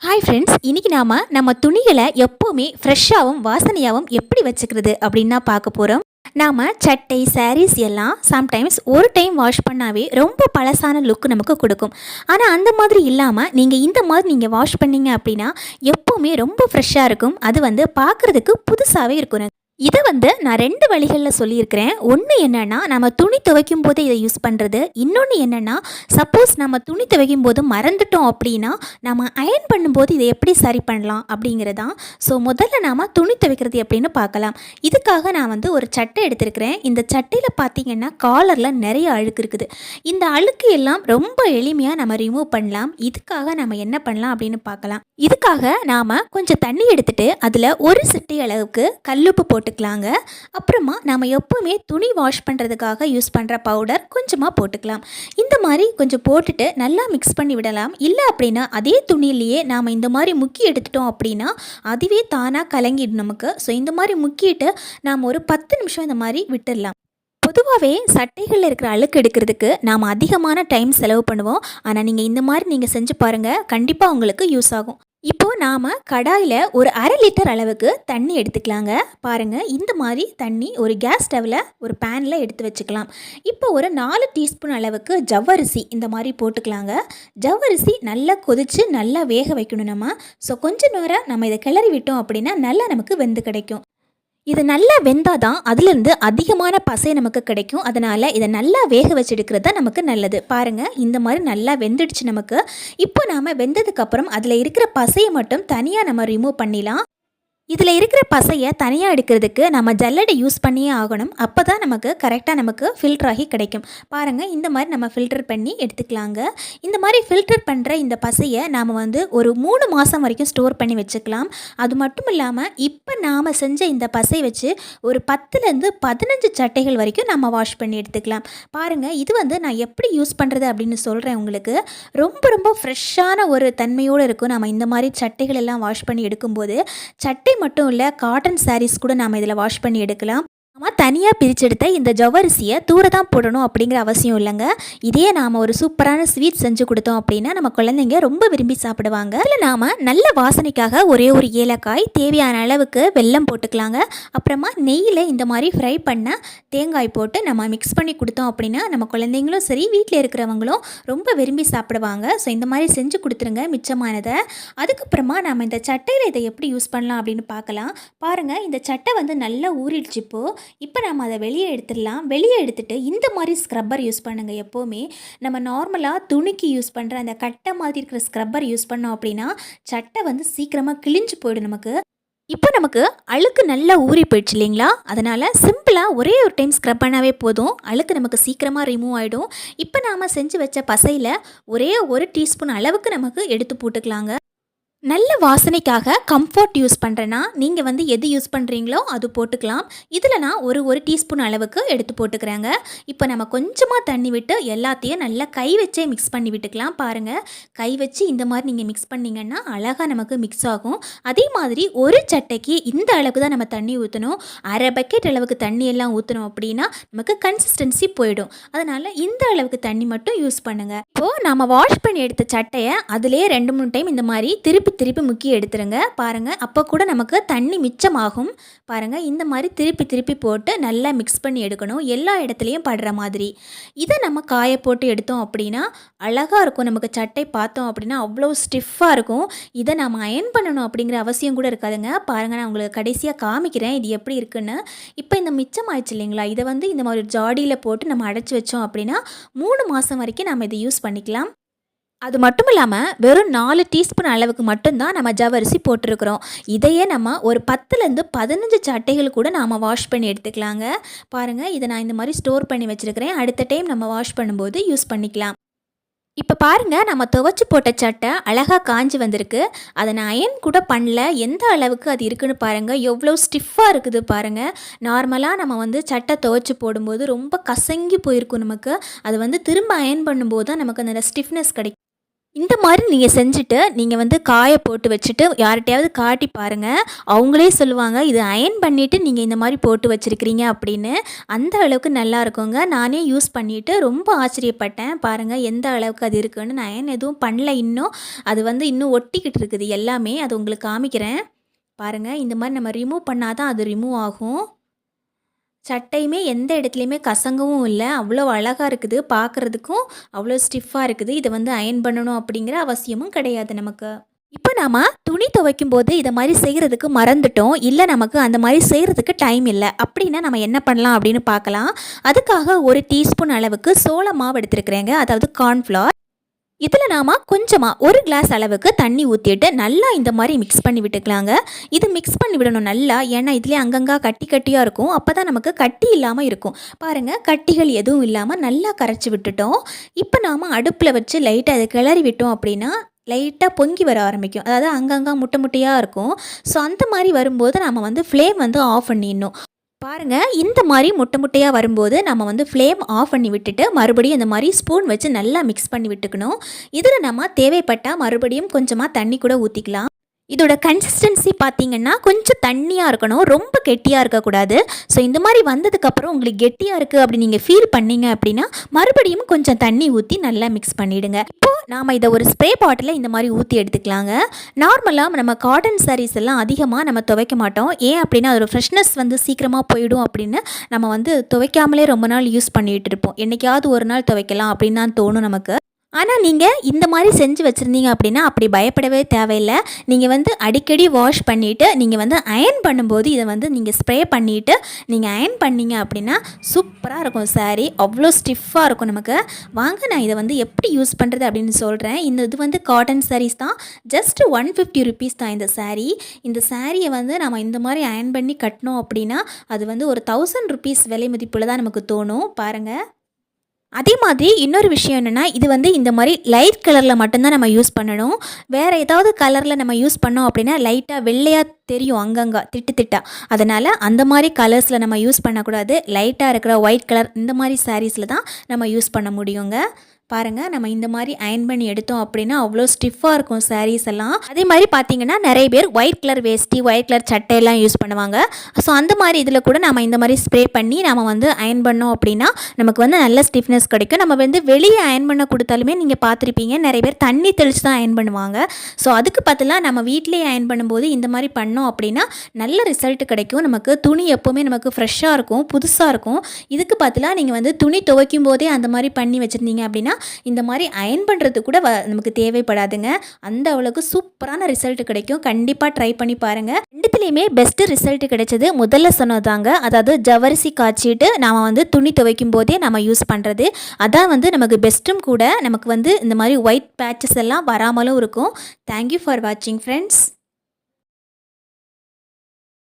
Hi friends இன்னைக்கு நாம நம்ம துணிகளை எப்போவுமே ஃப்ரெஷ்ஷாகவும் வாசனையாகவும் எப்படி வச்சுக்கிறது அப்படின்னா பார்க்க போகிறோம் நாம் சட்டை சாரீஸ் எல்லாம் சம்டைம்ஸ் ஒரு டைம் வாஷ் பண்ணாவே ரொம்ப பழசான லுக் நமக்கு கொடுக்கும். ஆனால் அந்த மாதிரி இல்லாமல் நீங்கள் இந்த மாதிரி நீங்கள் வாஷ் பண்ணீங்க அப்படின்னா எப்போவுமே ரொம்ப ஃப்ரெஷ்ஷாக இருக்கும். அது வந்து பார்க்குறதுக்கு புதுசாகவே இருக்கும். இதை வந்து நான் ரெண்டு வழிகளில் சொல்லியிருக்கிறேன். ஒன்று என்னென்னா நம்ம துணி துவைக்கும் போது இதை யூஸ் பண்ணுறது இன்னொன்று என்னென்னா சப்போஸ் நம்ம துணி துவைக்கும் போது மறந்துட்டோம் அப்படின்னா நம்ம அயன் பண்ணும்போது இதை எப்படி சரி பண்ணலாம் அப்படிங்கிறதான். ஸோ முதல்ல நாம் துணி துவைக்கிறது எப்படின்னு பார்க்கலாம். இதுக்காக நான் வந்து ஒரு சட்டை எடுத்திருக்கிறேன். இந்த சட்டையில் பார்த்தீங்கன்னா காலரில் நிறைய அழுக்கு இருக்குது. இந்த அழுக்கு எல்லாம் ரொம்ப எளிமையாக நம்ம ரிமூவ் பண்ணலாம். இதுக்காக நம்ம என்ன பண்ணலாம் அப்படின்னு பார்க்கலாம். இதுக்காக நாம் கொஞ்சம் தண்ணி எடுத்துகிட்டு அதில் ஒரு சிட்டி அளவுக்கு கல்லுப்பு போட்டு போட்டுக்கலாங்க. அப்புறமா நாம் எப்போவுமே துணி வாஷ் பண்ணுறதுக்காக யூஸ் பண்ணுற பவுடர் கொஞ்சமாக போட்டுக்கலாம். இந்த மாதிரி கொஞ்சம் போட்டுட்டு நல்லா மிக்ஸ் பண்ணி விடலாம். இல்லை அப்படின்னா அதே துணியிலேயே நாம் இந்த மாதிரி முக்கி எடுத்துட்டோம் அப்படின்னா அதுவே தானாக கலங்கிடும் நமக்கு. ஸோ இந்த மாதிரி முக்கிட்டு நாம் ஒரு பத்து நிமிஷம் இந்த மாதிரி விட்டுடலாம். பொதுவாகவே சட்டைகளில் இருக்கிற அழுக்கு எடுக்கிறதுக்கு நாம் அதிகமான டைம் செலவு பண்ணுவோம். ஆனால் நீங்கள் இந்த மாதிரி நீங்கள் செஞ்சு பாருங்கள் கண்டிப்பாக உங்களுக்கு யூஸ் ஆகும். இப்போ நாம் கடாயில் ஒரு அரை லிட்டர் அளவுக்கு தண்ணி எடுத்துக்கலாங்க. பாருங்கள் இந்த மாதிரி தண்ணி ஒரு கேஸ் ஸ்டவ்வில் ஒரு பேனில் எடுத்து வச்சுக்கலாம். இப்போ ஒரு நாலு டீஸ்பூன் அளவுக்கு ஜவ்வரிசி இந்த மாதிரி போட்டுக்கலாங்க. ஜவ்வரிசி நல்லா கொதித்து நல்லா வேக வைக்கணும் நம்ம. ஸோ கொஞ்ச நேரம் நம்ம இதை கிளறி விட்டோம் அப்படின்னா நல்லா நமக்கு வெந்து கிடைக்கும். இது நல்லா வெந்தால் தான் அதுலேருந்து அதிகமான பசை நமக்கு கிடைக்கும். அதனால் இதை நல்லா வேக வச்சு எடுக்கிறது தான் நமக்கு நல்லது. பாருங்கள் இந்த மாதிரி நல்லா வெந்துடுச்சு நமக்கு. இப்போ நாம் வெந்ததுக்கப்புறம் அதில் இருக்கிற பசையை மட்டும் தனியாக நம்ம ரிமூவ் பண்ணிடலாம். இதில் இருக்கிற பசையை தனியாக எடுக்கிறதுக்கு நம்ம ஜல்லடை யூஸ் பண்ணியே ஆகணும். அப்போ தான் நமக்கு கரெக்டாக நமக்கு ஃபில்டர் ஆகி கிடைக்கும். பாருங்கள் இந்த மாதிரி நம்ம ஃபில்டர் பண்ணி எடுத்துக்கலாங்க. இந்த மாதிரி ஃபில்டர் பண்ணுற இந்த பசையை நாம் வந்து ஒரு மூணு மாதம் வரைக்கும் ஸ்டோர் பண்ணி வச்சுக்கலாம். அது மட்டும் இல்லாமல் இப்போ நாம் செஞ்ச இந்த பசை வச்சு ஒரு பத்துலேருந்து பதினஞ்சு சட்டைகள் வரைக்கும் நம்ம வாஷ் பண்ணி எடுத்துக்கலாம். பாருங்கள் இது வந்து நான் எப்படி யூஸ் பண்ணுறது அப்படின்னு சொல்கிறேன் உங்களுக்கு. ரொம்ப ரொம்ப ஃப்ரெஷ்ஷான ஒரு தன்மையோடு இருக்கும். நம்ம இந்த மாதிரி சட்டைகள் எல்லாம் வாஷ் பண்ணி எடுக்கும்போது சட்டை மட்டும் இல்லை காட்டன் சாரீஸ் கூட நாம் இதில் வாஷ் பண்ணி எடுக்கலாம். நம்ம தனியாக பிரிச்செடுத்த இந்த ஜவ்வரிசியை தூர தான் போடணும் அப்படிங்கிற அவசியம் இல்லைங்க. இதே நாம் ஒரு சூப்பரான ஸ்வீட் செஞ்சு கொடுத்தோம் அப்படின்னா நம்ம குழந்தைங்க ரொம்ப விரும்பி சாப்பிடுவாங்க. இல்லை நாம் நல்ல வாசனைக்காக ஒரே ஒரு ஏலக்காய் தேவையான அளவுக்கு வெல்லம் போட்டுக்கலாங்க. அப்புறமா நெய்யில் இந்த மாதிரி ஃப்ரை பண்ண தேங்காய் போட்டு நம்ம மிக்ஸ் பண்ணி கொடுத்தோம் அப்படின்னா நம்ம குழந்தைங்களும் சரி வீட்டில் இருக்கிறவங்களும் ரொம்ப விரும்பி சாப்பிடுவாங்க. ஸோ இந்த மாதிரி செஞ்சு கொடுத்துருங்க மிச்சமானதை. அதுக்கப்புறமா நம்ம இந்த சட்டையில் இதை எப்படி யூஸ் பண்ணலாம் அப்படின்னு பார்க்கலாம். பாருங்கள் இந்த சட்டை வந்து நல்லா ஊறிடுச்சு இப்போது இப்போ இப்போ நம்ம அதை வெளியே எடுத்துடலாம். வெளியே எடுத்துட்டு இந்த மாதிரி ஸ்க்ரப்பர் யூஸ் பண்ணுங்கள் எப்போவுமே. நம்ம நார்மலாக துணிக்கு யூஸ் பண்ணுற அந்த கட்டை மாதிரி இருக்கிற ஸ்க்ரப்பர் யூஸ் பண்ணோம் அப்படின்னா சட்டை வந்து சீக்கிரமாக கிழிஞ்சு போயிடும் நமக்கு. இப்போ நமக்கு அழுக்கு நல்லா ஊறி போயிடுச்சு இல்லைங்களா? அதனால் சிம்பிளாக ஒரே ஒரு டைம் ஸ்க்ரப் பண்ணாவே போதும். அழுக்கு நமக்கு சீக்கிரமாக ரிமூவ் ஆகிடும் இப்போ நாம் செஞ்சு வச்ச பசையில் ஒரே ஒரு டீஸ்பூன் அளவுக்கு நமக்கு எடுத்து போட்டுக்கலாங்க. நல்ல வாசனைக்காக கம்ஃபர்ட் யூஸ் பண்ணுறேன்னா நீங்கள் வந்து எது யூஸ் பண்ணுறீங்களோ அது போட்டுக்கலாம். இதில் நான் ஒரு ஒரு டீஸ்பூன் அளவுக்கு எடுத்து போட்டுக்கிறேங்க. இப்போ நம்ம கொஞ்சமாக தண்ணி விட்டு எல்லாத்தையும் நல்லா கை வச்சே மிக்ஸ் பண்ணி விட்டுக்கலாம் பாருங்கள் கை வச்சு இந்த மாதிரி நீங்கள் மிக்ஸ் பண்ணிங்கன்னா அழகாக நமக்கு மிக்ஸ் ஆகும். அதே மாதிரி ஒரு சட்டைக்கு இந்த அளவுக்கு தான் நம்ம தண்ணி ஊற்றணும் அரை பக்கெட் அளவுக்கு தண்ணி எல்லாம் ஊற்றணும் அப்படின்னா நமக்கு கன்சிஸ்டன்சி போயிடும். அதனால் இந்த அளவுக்கு தண்ணி மட்டும் யூஸ் பண்ணுங்கள் இப்போது நம்ம வாஷ் பண்ணி எடுத்த சட்டையை அதிலே ரெண்டு மூணு டைம் இந்த மாதிரி திருப்பி திருப்பி திருப்பி முக்கி எடுத்துருங்க. பாருங்கள் அப்போ கூட நமக்கு தண்ணி மிச்சமாகும். பாருங்கள் இந்த மாதிரி திருப்பி திருப்பி போட்டு நல்லா மிக்ஸ் பண்ணி எடுக்கணும். எல்லா இடத்துலையும் படுற மாதிரி. இதை நம்ம காய போட்டு எடுத்தோம் அப்படின்னா அழகாக இருக்கும். நமக்கு சட்டை பார்த்தோம் அப்படின்னா அவ்வளோ ஸ்டிஃபாக இருக்கும். இதை நம்ம அயன் பண்ணணும் அப்படிங்கிற அவசியம் கூட இருக்காதுங்க. பாருங்கள் நான் உங்களுக்கு கடைசியாக காமிக்கிறேன். இது எப்படி இருக்குன்னு. இப்போ இந்த மிச்சம் ஆயிடுச்சு இல்லைங்களா? இதை வந்து இந்த மாதிரி ஜாடியில் போட்டு நம்ம அடைச்சி வச்சோம் அப்படின்னா மூணு மாதம் வரைக்கும் நம்ம இதை யூஸ் பண்ணிக்கலாம். அது மட்டும் இல்லாமல் வெறும் நாலு டீஸ்பூன் அளவுக்கு மட்டும்தான் நம்ம ஜவரிசி போட்டிருக்கிறோம். இதையே நம்ம ஒரு பத்துலேருந்து பதினஞ்சு சட்டைகள் கூட நாம் வாஷ் பண்ணி எடுத்துக்கலாங்க. பாருங்கள் இதை நான் இந்த மாதிரி ஸ்டோர் பண்ணி வச்சுருக்கிறேன். அடுத்த டைம் நம்ம வாஷ் பண்ணும்போது யூஸ் பண்ணிக்கலாம். இப்போ பாருங்கள் நம்ம துவைச்சி போட்ட சட்டை அழகாக காஞ்சி வந்திருக்கு. அதை நான் அயன் கூட பண்ணல? எந்த அளவுக்கு அது இருக்குன்னு பாருங்கள் எவ்வளோ ஸ்டிஃபாக இருக்குது பாருங்கள் நார்மலாக நம்ம வந்து சட்டை துவச்சி போடும்போது ரொம்ப கசங்கி போயிருக்கும் நமக்கு. அது வந்து திரும்ப அயன் பண்ணும்போது தான் நமக்கு அந்த ஸ்டிஃப்னஸ் கிடைக்கும். இந்த மாதிரி நீங்கள் செஞ்சுட்டு நீங்கள் வந்து காய போட்டு வச்சுட்டு யார்கிட்டையாவது காட்டி பாருங்கள் அவங்களே சொல்லுவாங்க இது அயன் பண்ணிவிட்டு நீங்கள் இந்த மாதிரி போட்டு வச்சுருக்கிறீங்க அப்படின்னு. அந்த அளவுக்கு நல்லா இருக்குங்க. நானே யூஸ் பண்ணிவிட்டு ரொம்ப ஆச்சரியப்பட்டேன். பாருங்கள் எந்த அளவுக்கு அது இருக்குன்னு. நான் அயன் எதுவும் பண்ணல இன்னும். அது வந்து இன்னும் ஒட்டிக்கிட்டு இருக்குது எல்லாமே. அது உங்களுக்கு காமிக்கிறேன். பாருங்கள் இந்த மாதிரி நம்ம ரிமூவ் பண்ணால் தான் அது ரிமூவ் ஆகும். சட்டையுமே எந்த இடத்துலையுமே கசங்கவும் இல்லை. அவ்வளோ அழகாக இருக்குது. பார்க்குறதுக்கும் அவ்வளோ ஸ்டிஃபாக இருக்குது. இதை வந்து அயன் பண்ணணும் அப்படிங்கிற அவசியமும் கிடையாது நமக்கு. இப்போ நாம் துணி துவைக்கும் போது இதை மாதிரி செய்கிறதுக்கு மறந்துட்டோம். இல்லை நமக்கு அந்த மாதிரி செய்கிறதுக்கு டைம் இல்லை. அப்படின்னா நம்ம என்ன பண்ணலாம் அப்படின்னு பார்க்கலாம். அதுக்காக ஒரு டீஸ்பூன் அளவுக்கு சோள மாவு எடுத்துருக்குறேங்க. அதாவது கார்ன்ஃப்ளவர் இதில் நாம் கொஞ்சமாக ஒரு கிளாஸ் அளவுக்கு தண்ணி ஊற்றிட்டு நல்லா இந்த மாதிரி மிக்ஸ் பண்ணி விட்டுக்கலாங்க. இது மிக்ஸ் பண்ணி விடணும் நல்லா ஏன்னா இதுலேயே அங்கங்கே கட்டி கட்டியாக இருக்கும். அப்போ தான் நமக்கு கட்டி இல்லாமல் இருக்கும். பாருங்கள் கட்டிகள் எதுவும் இல்லாமல் நல்லா கரைச்சி விட்டுட்டோம். இப்போ நாம் அடுப்பில் வச்சு லைட்டாக அதை கிளறி விட்டோம் அப்படின்னா லைட்டாக பொங்கி வர ஆரம்பிக்கும். அதாவது அங்கங்கே முட்டை முட்டையாக இருக்கும். ஸோ அந்த மாதிரி வரும்போது நம்ம வந்து ஃப்ளேம் வந்து ஆஃப் பண்ணிடணும். பாருங்கள் இந்த மாதிரி முட்டை முட்டையாக வரும்போது நம்ம வந்து ஃப்ளேம் ஆஃப் பண்ணி விட்டுட்டு மறுபடியும் இந்த மாதிரி ஸ்பூன் வச்சு நல்லா மிக்ஸ் பண்ணி விட்டுக்கணும். இதில் நம்ம தேவைப்பட்டால் மறுபடியும் கொஞ்சமாக தண்ணி கூட ஊற்றிக்கலாம் இதோட கன்சிஸ்டன்சி பார்த்தீங்கன்னா கொஞ்சம் தண்ணியாக இருக்கணும் ரொம்ப கெட்டியாக இருக்கக்கூடாது. ஸோ இந்த மாதிரி வந்ததுக்கப்புறம் உங்களுக்கு கெட்டியாக இருக்குது அப்படி நீங்கள் ஃபீல் பண்ணீங்க அப்படின்னா மறுபடியும் கொஞ்சம் தண்ணி ஊற்றி நல்லா மிக்ஸ் பண்ணிவிடுங்க இப்போது நாம் இதை ஒரு ஸ்ப்ரே பாட்டிலில் இந்த மாதிரி ஊற்றி எடுத்துக்கலாங்க. நார்மலாக நம்ம காட்டன் சாரீஸ் எல்லாம் அதிகமாக நம்ம துவைக்க மாட்டோம். ஏன் அப்படின்னா அதோட ஃப்ரெஷ்னஸ் வந்து சீக்கிரமாக போயிடும் அப்படின்னு நம்ம வந்து துவைக்காமலே ரொம்ப நாள் யூஸ் பண்ணிகிட்டு இருப்போம். என்றைக்காவது ஒரு நாள் துவைக்கலாம் அப்படின்னு தான் தோணும் நமக்கு. ஆனால் நீங்கள் இந்த மாதிரி செஞ்சு வச்சுருந்தீங்க அப்படின்னா அப்படி பயப்படவே தேவையில்லை. நீங்கள் வந்து அடிக்கடி வாஷ் பண்ணிவிட்டு நீங்கள் வந்து அயன் பண்ணும்போது இதை வந்து நீங்கள் ஸ்ப்ரே பண்ணிவிட்டு நீங்கள் அயன் பண்ணீங்க அப்படின்னா சூப்பராக இருக்கும் சாரீ அவ்வளோ ஸ்டிஃபாக இருக்கும் நமக்கு. வாங்க நான் இதை வந்து எப்படி யூஸ் பண்ணுறது அப்படின்னு சொல்கிறேன் இந்த இது வந்து காட்டன் சாரீஸ் தான். ஜஸ்ட் ஒன் ஃபிஃப்டி ருபீஸ் தான் இந்த சாரீ இந்த சாரியை வந்து நம்ம இந்த மாதிரி அயன் பண்ணி கட்டினோம் அப்படின்னா அது வந்து ஒரு தௌசண்ட் ருபீஸ் விலை மதிப்பில் தான் நமக்கு தோணும். பாருங்கள் அதே மாதிரி இன்னொரு விஷயம் என்னென்னா இது வந்து இந்த மாதிரி லைட் கலரில் மட்டும்தான் நம்ம யூஸ் பண்ணணும். வேறு ஏதாவது கலரில் நம்ம யூஸ் பண்ணோம் அப்படின்னா லைட்டாக வெள்ளையாக தெரியும் அங்கங்கே திட்டு திட்டா. அதனால் அந்த மாதிரி கலர்ஸில் நம்ம யூஸ் பண்ணக்கூடாது. லைட்டாக இருக்கிற ஒயிட் கலர் இந்த மாதிரி சாரீஸில் தான் நம்ம யூஸ் பண்ண முடியுங்க. பாருங்கள் நம்ம இந்த மாதிரி அயன் பண்ணி எடுத்தோம் அப்படின்னா அவ்வளோ ஸ்டிஃபாக இருக்கும் சாரீஸ் எல்லாம். அதே மாதிரி பார்த்தீங்கன்னா நிறைய பேர் ஒயிட் கலர் வேஸ்ட்டி ஒயிட் கலர் சட்டையெல்லாம் யூஸ் பண்ணுவாங்க. ஸோ அந்த மாதிரி இதில் கூட நம்ம இந்த மாதிரி ஸ்ப்ரே பண்ணி நம்ம வந்து அயன் பண்ணோம் அப்படின்னா நமக்கு வந்து நல்ல ஸ்டிஃப்னஸ் கிடைக்கும். நம்ம வந்து வெளியே அயன் பண்ண கொடுத்தாலுமே நீங்கள் பார்த்துருப்பீங்க நிறைய பேர் தண்ணி தெளித்து தான் அயன் பண்ணுவாங்க. ஸோ அதுக்கு பதிலாக நம்ம வீட்டிலேயே அயன் பண்ணும்போது இந்த மாதிரி பண்ணோம் அப்படின்னா நல்ல ரிசல்ட் கிடைக்கும். நமக்கு துணி எப்போவுமே நமக்கு ஃப்ரெஷ்ஷாக இருக்கும் புதுசாக இருக்கும். இதுக்கு பதிலாக நீங்கள் வந்து துணி துவைக்கும் போதே அந்த மாதிரி பண்ணி வச்சுருந்தீங்க அப்படின்னா இந்த மாதிரி அயன் பண்ணுறது கூட வ நமக்கு தேவைப்படாதுங்க. அந்த அளவுக்கு சூப்பரான ரிசல்ட் கிடைக்கும். கண்டிப்பாக ட்ரை பண்ணி பாருங்கள் ரெண்டுத்துலேயுமே பெஸ்ட்டு ரிசல்ட் கிடைச்சது முதல்ல சொன்னதாங்க அதாவது ஜவரிசி காய்ச்சிட்டு நாம் வந்து துணி துவைக்கும் போதே நம்ம யூஸ் பண்ணுறது அதான் வந்து நமக்கு பெஸ்ட்டும் கூட நமக்கு வந்து இந்த மாதிரி ஒயிட் பேச்சஸ் எல்லாம் வராமலும் இருக்கும். தேங்க்யூ ஃபார் வாட்சிங் ஃப்ரெண்ட்ஸ்